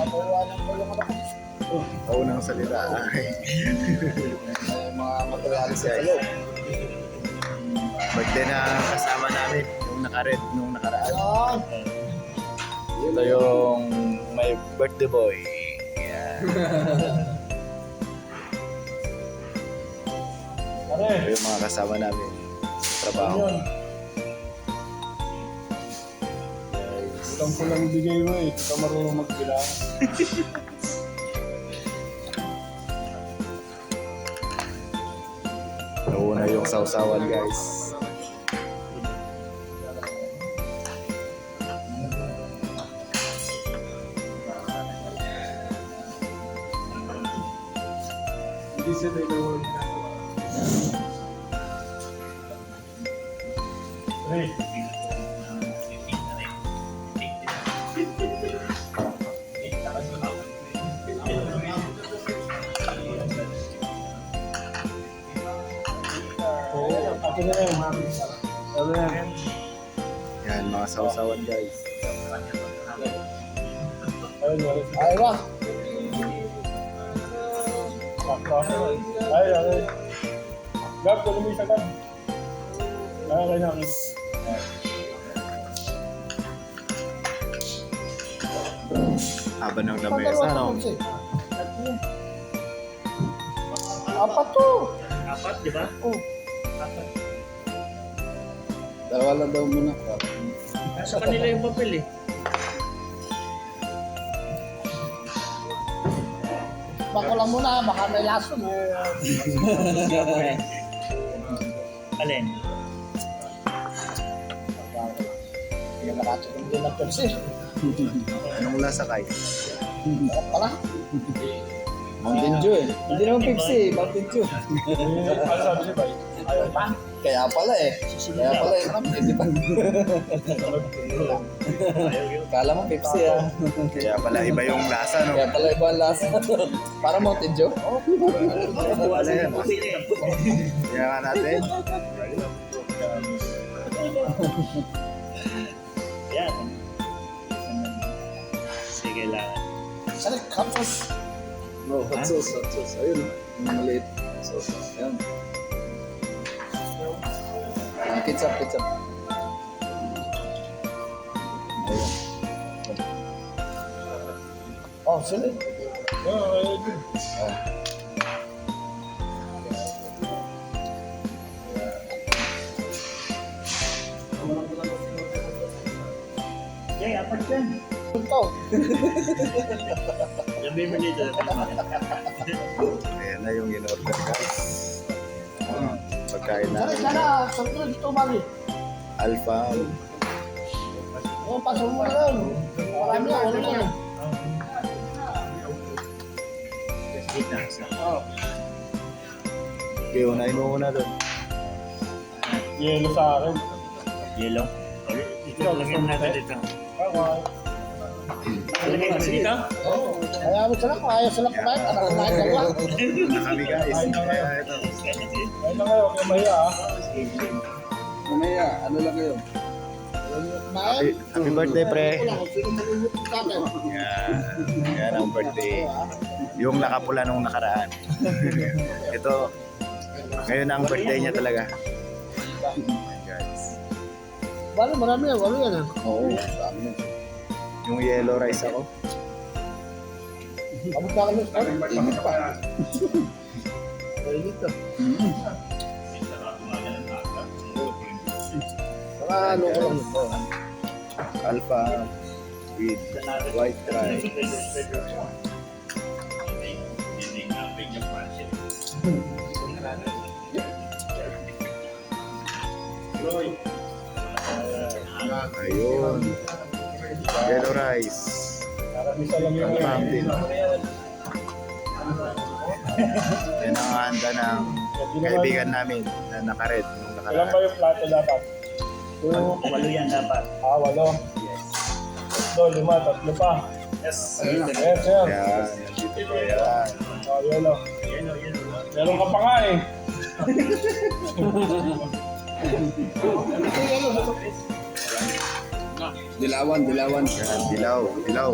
Matawanan ko yung ano. Unang salita. Ay, May mga materialis sa loob. birthday na kasama namin nung naka-red nung nakaraan. Ayan. Ito yung my birthday boy. Pare, Ito yung mga kasama namin sa trabaho. yun. Ko lang bigay mo eh. Ito ka marunong magbilang. Nauna yung sausawan guys. Hindi siya Hey. Ako na rin. Ako na rin. Yan mga sausawan guys. Ayun, Ay, wah. Ay, ay. Gab, tulong mo isa gab. Ay, ay, ay. Haba ng lamesa, no? Apat to. Apat, di ba? Oh. Dalawa lang daw muna. Sa kanila yung papel eh. Bako lang muna, baka may lason. Alin? Hindi ka nakachukong din ng Pepsi. Anong lasa kayo? Sarap pala. Mountain Dew eh. Hindi naman Pepsi, eh, Mountain Dew. Ano sabi si Bay? Ayaw pa. Kaya pala eh. Kaya pala eh. Hindi pa. Kala mo Pepsi ah. Kaya pala iba yung lasa, no? Kaya pala iba ang lasa. Para Mountain Dew? Ano yan? Kaya nga natin. Yan. Sige lang. Sarap, kapsos. No, hot sauce, hot sauce. Ayun maliit. Sauce. Ayan. Ah, ketchup, ketchup. Ayan. Oh, sila. Oh, ayun. Oh. Okay, apat yan. Ito. Sabi mo dito. Ayan na yung in-order guys. Ah, Pagkain namin. na na. Sarap na dito, Mali. Alpha. Oh, pasok mo na lang. Marami na, wala na. Okay, unahin mo muna doon. Yelo sa akin. Yellow. Ito, lagyan natin dito. Lagyan mo dito? Kaya mo sila, kung ayaw sila kumain, anak kumain ka lang. Na kami guys. Kaya ito. Ayun na kayo, kaya mahiya ah. Mamaya, ano lang kayo? Happy, happy birthday, pre. Yan. Yan ang birthday. Yung nakapula nung nakaraan. Ito, ngayon ang birthday niya talaga. Yan, guys. Bale, marami yan, wala yan ah. Oo, dami na. Yung yellow rice ako. Abot na kami, ay, init pa. Init na. Saka ano ko lang ito. Alpha with white rice. Ayun. Yellow rice. Confirm din. Yan ang handa ng kaibigan namin na naka-red Ilan ba yung plato dapat? Two, Walo yan dapat. ah, walo. Tatlo, lima, tatlo pa. Yes. Yes, sir. Yan. Dito po yan. Oh, yelo. Yellow, yellow. Meron ka pa nga eh. Dilawan, dilawan. Yan. Dilaw. Dilaw.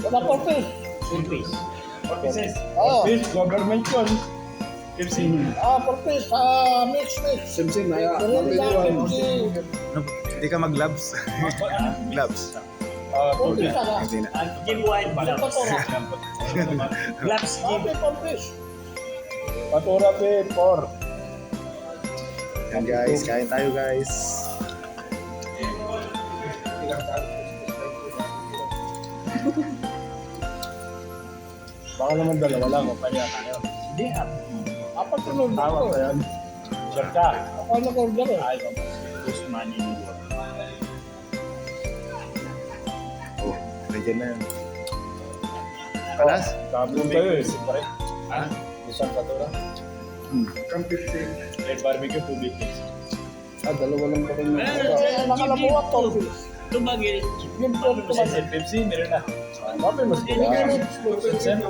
Wala po piece. Four pieces. Oo. Fish, government yun. Fifteen. Ah, for fish. Ah, mix, mix. Sim-sim. No, hindi ka mag-gloves. gloves. Ah, ako. Hindi na. At Jim Wild gloves. Patura. Gloves, fish. Patura pe, four. Yan guys, kain tayo guys. Baka naman dalawa lang, o kaya tayo. Hindi, ah. Apat sunod Tama ako. ba yan? Sure ka? Ako ang nag-order eh. Ay, money in the world? Oh, nandiyan na yan. Palas? Tapos eh. Pare. Ha? Isang patura. Kang 50. Red barbecue, two beef. Ah, dalawa lang pa rin. Eh, nakalabuwak to. Kubagi. Give to to Pepsi, Pepsi, meron na. Mapay mas Hindi kaya. ka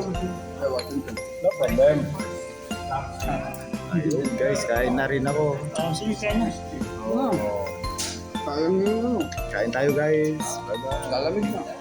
No problem. Ayun guys, kain na rin ako. Oh, sige, kaya na. Oh, Sayang yun, kain tayo guys. Bye-bye. Lalamig na.